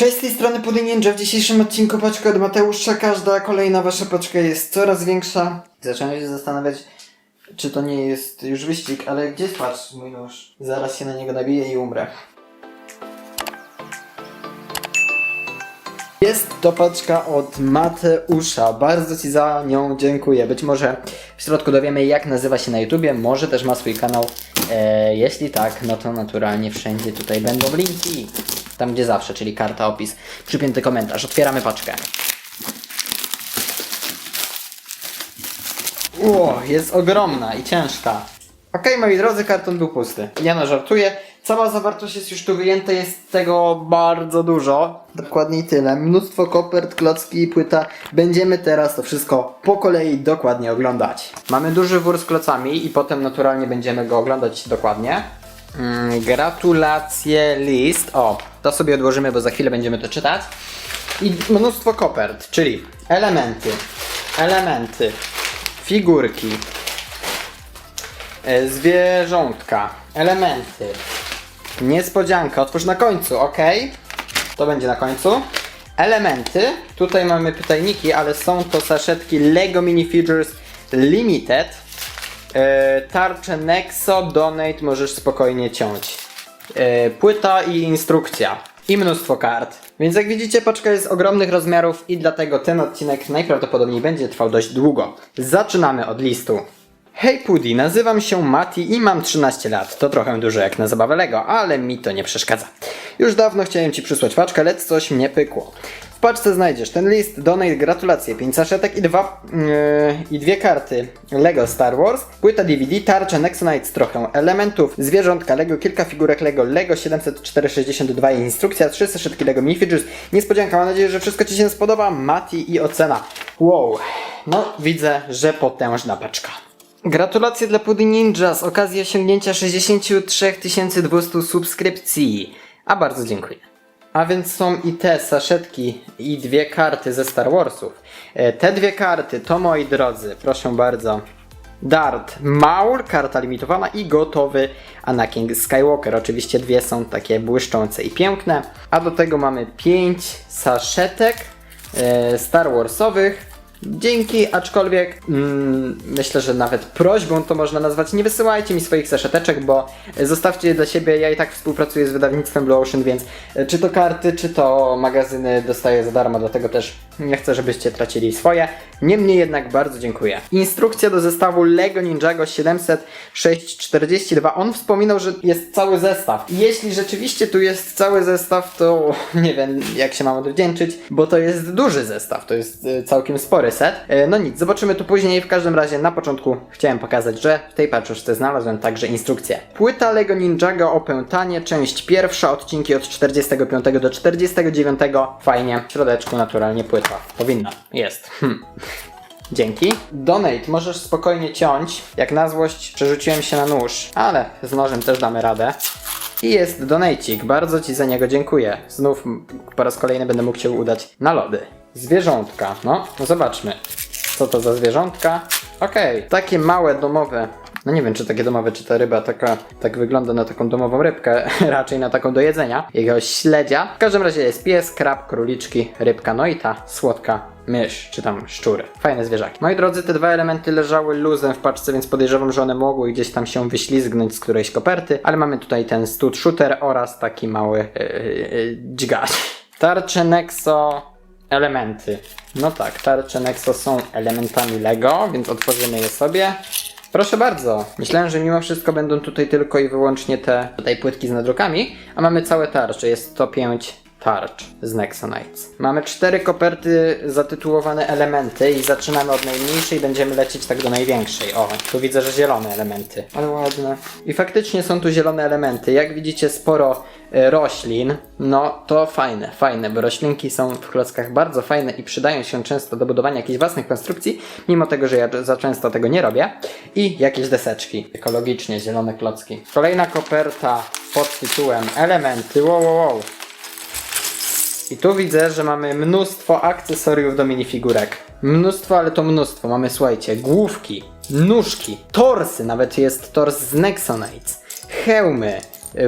Cześć z tej strony Pudding Ninja. W dzisiejszym odcinku paczka od Mateusza. Każda kolejna wasza paczka jest coraz większa. Zacząłem się zastanawiać, czy to nie jest już wyścig, ale gdzie patrz mój nóż? Zaraz się na niego nabiję i umrę. Jest to paczka od Mateusza. Bardzo Ci za nią dziękuję. Być może w środku dowiemy, jak nazywa się na YouTubie. Może też ma swój kanał. E, jeśli tak, no to naturalnie wszędzie tutaj będą linki. Tam gdzie zawsze, czyli karta, opis, przypięty komentarz. Otwieramy paczkę. Ło, jest ogromna i ciężka. Okej, moi drodzy, karton był pusty. Ja no żartuję. Cała zawartość jest już tu wyjęta, jest tego bardzo dużo. Dokładniej tyle. Mnóstwo kopert, klocki i płyta. Będziemy teraz to wszystko po kolei dokładnie oglądać. Mamy duży wór z klocami i potem naturalnie będziemy go oglądać dokładnie. Mm, gratulacje list. O, to sobie odłożymy, bo za chwilę będziemy to czytać. I mnóstwo kopert, czyli elementy, elementy, figurki, e, zwierzątka, elementy, niespodzianka, otwórz na końcu, ok? To będzie na końcu. Elementy, tutaj mamy pytajniki, ale są to saszetki Lego Minifigures Limited. E, tarcze Nexo, Donate możesz spokojnie ciąć. E, płyta i instrukcja. I mnóstwo kart. Więc jak widzicie, paczka jest ogromnych rozmiarów i dlatego ten odcinek najprawdopodobniej będzie trwał dość długo. Zaczynamy od listu. Hej Pudi, nazywam się Mati i mam 13 lat. To trochę dużo jak na zabawę Lego, ale mi to nie przeszkadza. Już dawno chciałem Ci przysłać paczkę, lecz coś mnie pykło. Paczce znajdziesz ten list, donate, gratulacje, 5 saszetek i, dwa, yy, i dwie karty Lego Star Wars, płyta DVD, tarcze Nexonites, trochę elementów, zwierzątka Lego, kilka figurek Lego, Lego 70462 i instrukcja, trzy saszetki Lego Minifigures. Niespodzianka, mam nadzieję, że wszystko Ci się spodoba. Mati i ocena. Wow, no widzę, że potężna paczka. Gratulacje dla Pudding Ninja z okazji osiągnięcia 63 200 subskrypcji. A bardzo dziękuję. A więc są i te saszetki i dwie karty ze Star Warsów. E, Te dwie karty to moi drodzy, proszę bardzo. Dart Maul, karta limitowana i gotowy Anakin Skywalker. Oczywiście dwie są takie błyszczące i piękne. A do tego mamy pięć saszetek e, Star Warsowych. Dzięki, aczkolwiek mm, myślę, że nawet prośbą to można nazwać. Nie wysyłajcie mi swoich saszeteczek, bo zostawcie je dla siebie. Ja i tak współpracuję z wydawnictwem Blue Ocean, więc e, czy to karty, czy to magazyny dostaję za darmo, dlatego też nie chcę, żebyście tracili swoje. Niemniej jednak bardzo dziękuję. Instrukcja do zestawu Lego Ninjago 70642. On wspominał, że jest cały zestaw. Jeśli rzeczywiście tu jest cały zestaw, to nie wiem jak się mam odwdzięczyć, bo to jest duży zestaw, to jest e, całkiem spory set. E, No nic, zobaczymy to później. W każdym razie na początku chciałem pokazać, że w tej paczce znalazłem także instrukcję. Płyta Lego Ninjago Opętanie, część pierwsza, odcinki od 45 do 49. Fajnie, w środeczku naturalnie płyta. Powinna, jest. Hm. Dzięki. Donate możesz spokojnie ciąć. Jak na złość przerzuciłem się na nóż, ale z nożem też damy radę. I jest donajcik, bardzo Ci za niego dziękuję. Znów po raz kolejny będę mógł Cię udać na lody. Zwierzątka, no, no zobaczmy. Co to za zwierzątka? Okej, takie małe domowe. No nie wiem, czy takie domowe, czy ta ryba taka, tak wygląda na taką domową rybkę, raczej na taką do jedzenia, jakiegoś śledzia. W każdym razie jest pies, krab, króliczki, rybka, no i ta słodka mysz, czy tam szczury. Fajne zwierzaki. Moi drodzy, te dwa elementy leżały luzem w paczce, więc podejrzewam, że one mogły gdzieś tam się wyślizgnąć z którejś koperty, ale mamy tutaj ten stud shooter oraz taki mały yy, yy, dźgacz. Tarcze Nexo elementy. No tak, tarcze Nexo są elementami Lego, więc otworzymy je sobie. Proszę bardzo. Myślałem, że mimo wszystko będą tutaj tylko i wyłącznie te tutaj płytki z nadrukami, a mamy całe tarcze. Jest to pięć tarcz z Nexonites. Mamy cztery koperty zatytułowane elementy i zaczynamy od najmniejszej będziemy lecieć tak do największej. O, tu widzę, że zielone elementy. Ale ładne. I faktycznie są tu zielone elementy. Jak widzicie sporo e, roślin, no to fajne, fajne, bo roślinki są w klockach bardzo fajne i przydają się często do budowania jakichś własnych konstrukcji, mimo tego, że ja za często tego nie robię. I jakieś deseczki, ekologicznie, zielone klocki. Kolejna koperta pod tytułem Elementy, wow, wow, wow. I tu widzę, że mamy mnóstwo akcesoriów do minifigurek. Mnóstwo, ale to mnóstwo. Mamy, słuchajcie, główki, nóżki, torsy, nawet jest tors z Nexonites, hełmy,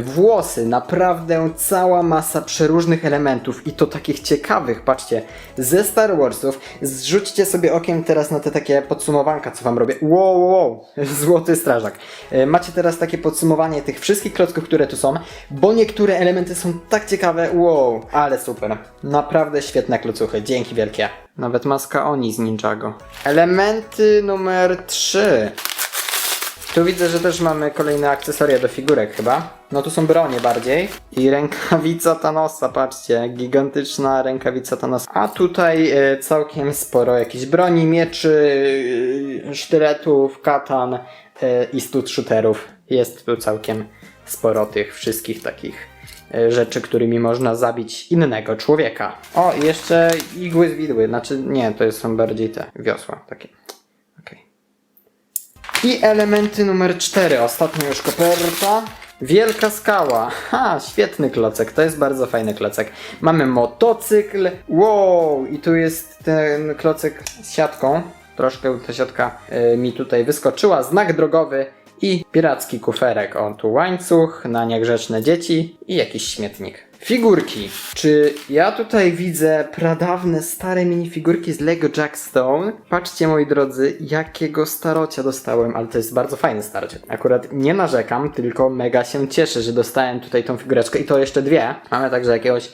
włosy, naprawdę cała masa przeróżnych elementów i to takich ciekawych, patrzcie, ze Star Warsów. Zrzućcie sobie okiem teraz na te takie podsumowanka, co wam robię. Wow, wow, wow. złoty strażak. E, Macie teraz takie podsumowanie tych wszystkich klocków, które tu są, bo niektóre elementy są tak ciekawe, wow, ale super. Naprawdę świetne klocuchy, dzięki wielkie. Nawet maska Oni z Ninjago. Elementy numer 3. Tu widzę, że też mamy kolejne akcesoria do figurek chyba. No tu są bronie bardziej. I rękawica Thanosa, patrzcie, gigantyczna rękawica Thanosa. A tutaj e, całkiem sporo jakichś broni, mieczy, e, sztyletów, katan e, i stud shooterów. Jest tu całkiem sporo tych wszystkich takich rzeczy, którymi można zabić innego człowieka. O, i jeszcze igły z widły, znaczy nie, to są bardziej te wiosła takie. I elementy numer 4, ostatnia już koperta. Wielka skała. Ha, świetny klocek, to jest bardzo fajny klocek. Mamy motocykl. Wow, i tu jest ten klocek z siatką. Troszkę ta siatka y, mi tutaj wyskoczyła. Znak drogowy i piracki kuferek. O, tu łańcuch na niegrzeczne dzieci i jakiś śmietnik. Figurki. Czy ja tutaj widzę pradawne, stare minifigurki z Lego Jackstone? Patrzcie, moi drodzy, jakiego starocia dostałem, ale to jest bardzo fajne starocie. Akurat nie narzekam, tylko mega się cieszę, że dostałem tutaj tą figureczkę i to jeszcze dwie. Mamy także jakiegoś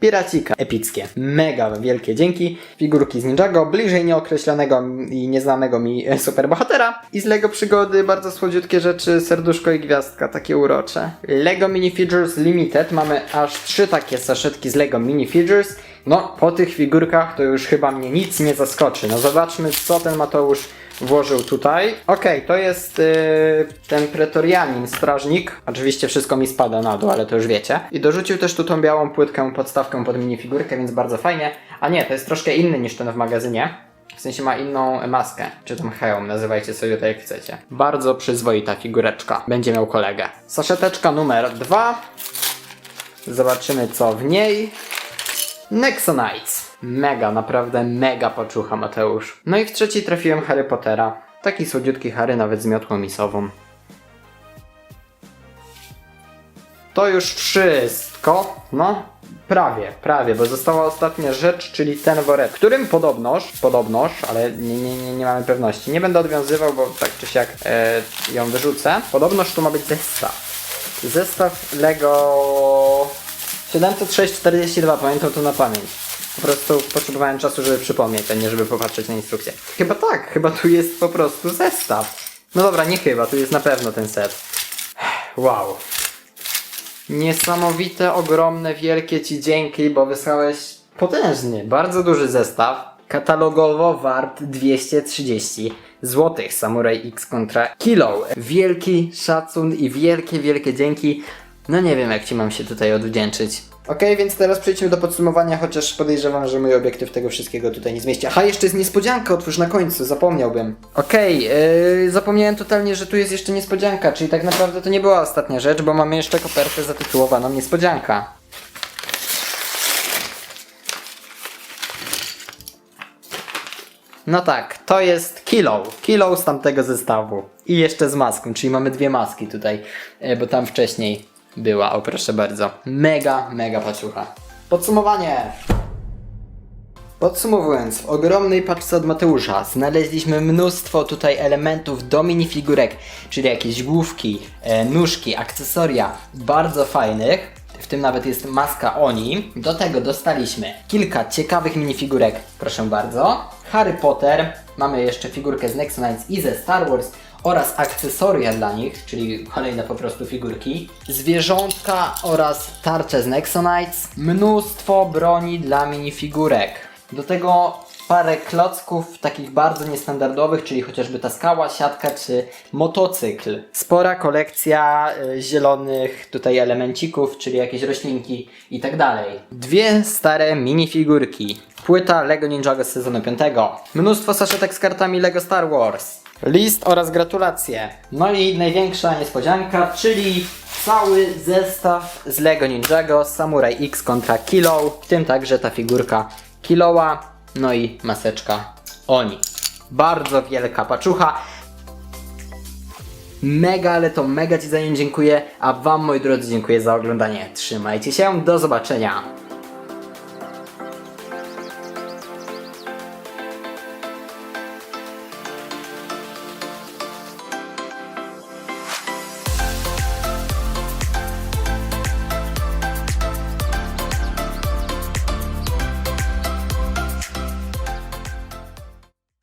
Piracika epickie. Mega wielkie dzięki. Figurki z Ninjago, bliżej nieokreślonego i nieznanego mi e, superbohatera. I z Lego przygody bardzo słodziutkie rzeczy, serduszko i gwiazdka, takie urocze. Lego Minifigures Limited. Mamy aż trzy takie saszetki z Lego Minifigures. No, po tych figurkach to już chyba mnie nic nie zaskoczy. No zobaczmy, co ten Mateusz włożył tutaj. Okej, to jest yy, ten pretorianin, strażnik. Oczywiście wszystko mi spada na dół, ale to już wiecie. I dorzucił też tu tą białą płytkę, podstawkę pod minifigurkę, więc bardzo fajnie. A nie, to jest troszkę inny niż ten w magazynie. W sensie ma inną maskę, czy tam hełm, nazywajcie sobie to jak chcecie. Bardzo przyzwoita figureczka. Będzie miał kolegę. Saszeteczka numer dwa. Zobaczymy co w niej. Nexonites. Mega, naprawdę mega paczucha Mateusz. No i w trzeci trafiłem Harry Pottera. Taki słodziutki Harry nawet z miotłą misową. To już wszystko. No, prawie, prawie, bo została ostatnia rzecz, czyli ten worek, którym podobnoż, podobnoż, ale nie, nie, nie, nie mamy pewności. Nie będę odwiązywał, bo tak czy siak e, ją wyrzucę. Podobnoż tu ma być zestaw. Zestaw Lego 70642, pamiętam to na pamięć. Po prostu potrzebowałem czasu, żeby przypomnieć, a nie żeby popatrzeć na instrukcję. Chyba tak, chyba tu jest po prostu zestaw. No dobra, nie chyba, tu jest na pewno ten set. Wow. Niesamowite, ogromne, wielkie Ci dzięki, bo wysłałeś potężny, bardzo duży zestaw. Katalogowo wart 230 zł. Samurai X kontra Kilo. Wielki szacun i wielkie, wielkie dzięki. No nie wiem, jak Ci mam się tutaj odwdzięczyć. Okej, więc teraz przejdźmy do podsumowania, chociaż podejrzewam, że mój obiektyw tego wszystkiego tutaj nie zmieści. Aha, jeszcze jest niespodzianka, otwórz na końcu, zapomniałbym. Okej, yy, zapomniałem totalnie, że tu jest jeszcze niespodzianka, czyli tak naprawdę to nie była ostatnia rzecz, bo mamy jeszcze kopertę zatytułowaną Niespodzianka. No tak, to jest kilo. Kilo z tamtego zestawu. I jeszcze z maską, czyli mamy dwie maski tutaj, e, bo tam wcześniej była. O, proszę bardzo. Mega, mega paczucha. Podsumowanie. Podsumowując, w ogromnej paczce od Mateusza znaleźliśmy mnóstwo tutaj elementów do minifigurek, czyli jakieś główki, e, nóżki, akcesoria bardzo fajnych. W tym nawet jest maska Oni. Do tego dostaliśmy kilka ciekawych minifigurek, proszę bardzo. Harry Potter, mamy jeszcze figurkę z Nexonites i ze Star Wars oraz akcesoria dla nich, czyli kolejne po prostu figurki. Zwierzątka oraz tarcze z Nexonites. Mnóstwo broni dla minifigurek. Do tego parę klocków takich bardzo niestandardowych, czyli chociażby ta skała, siatka czy motocykl. Spora kolekcja y, zielonych tutaj elemencików, czyli jakieś roślinki i tak dalej. Dwie stare minifigurki. Płyta Lego Ninjago z sezonu 5. Mnóstwo saszetek z kartami Lego Star Wars. List oraz gratulacje. No i największa niespodzianka, czyli cały zestaw z Lego Ninjago Samurai X kontra Kilo, w tym także ta figurka Kiloa, no i maseczka Oni. Bardzo wielka paczucha. Mega, ale to mega Ci za nią dziękuję, a Wam moi drodzy dziękuję za oglądanie. Trzymajcie się, do zobaczenia.